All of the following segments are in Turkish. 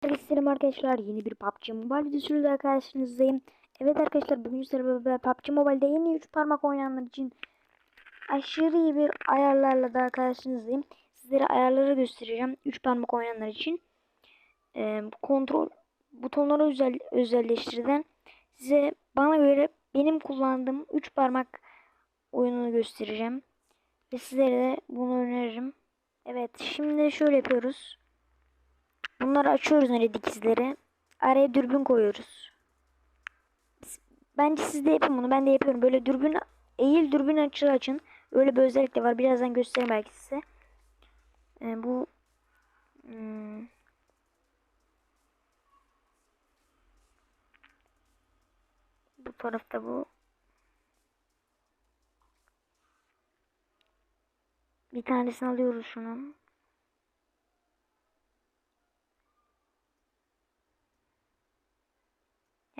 Selam arkadaşlar yeni bir PUBG Mobile videosuyla karşınızdayım. Evet arkadaşlar bugün sizlerle beraber PUBG Mobile'de en iyi 3 parmak oynayanlar için aşırı iyi bir ayarlarla daha karşınızdayım. Sizlere ayarları göstereceğim 3 parmak oynayanlar için. Ee, kontrol butonları özel, özelleştirden size bana göre benim kullandığım 3 parmak oyununu göstereceğim. Ve sizlere de bunu öneririm. Evet şimdi şöyle yapıyoruz. Bunları açıyoruz öyle dikizleri. Araya dürbün koyuyoruz. Bence siz de yapın bunu. Ben de yapıyorum. Böyle dürbün eğil dürbün açı açın. Öyle bir özellik de var. Birazdan göstereyim belki size. Ee, bu hmm, bu tarafta bu bir tanesini alıyoruz şunun.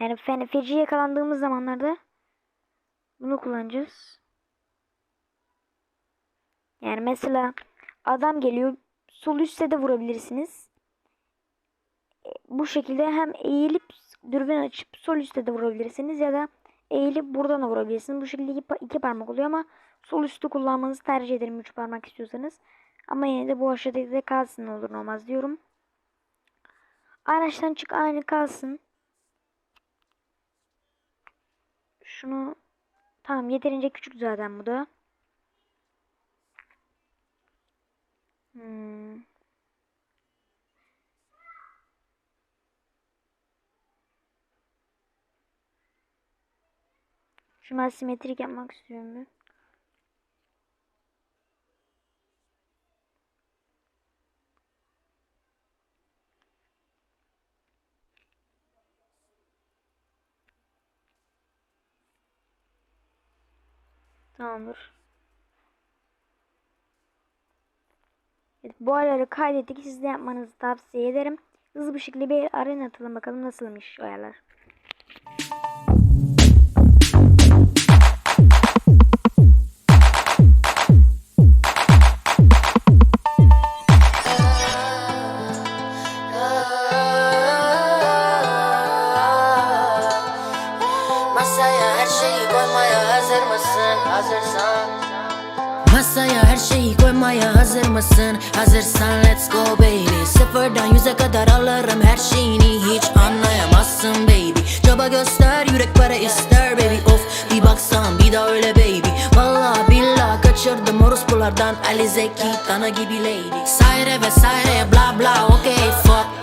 Yani fe feci yakalandığımız zamanlarda bunu kullanacağız. Yani mesela adam geliyor sol üstte de vurabilirsiniz. E, Bu şekilde hem eğilip dürbün açıp sol üstte de vurabilirsiniz ya da eğilip buradan da vurabilirsiniz. Bu şekilde iki, iki parmak oluyor ama sol üstü kullanmanızı tercih ederim üç parmak istiyorsanız. Ama yine de bu aşağıda da kalsın olur olmaz diyorum. Araçtan çık aynı kalsın. Şunu tamam yeterince küçük zaten bu da. Hmm. Şunu asimetrik yapmak istiyorum. Tamamdır. Evet, bu ayarları kaydettik. Siz de yapmanızı tavsiye ederim. Hızlı bir şekilde bir arena atalım bakalım nasılmış o ayarlar. Mısın? Hazırsan. Masaya her şeyi koymaya hazır mısın? Hazırsan let's go baby. Sıfırdan yüze kadar alırım her şeyini. Hiç anlayamazsın baby. Çaba göster yürek para ister baby. Of bir baksan bir daha öyle baby. Vallahi billahi kaçırdım orospulardan. Ali Zeki gibi lady. Sayre vesaire bla bla okay fuck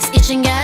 sticks itching guys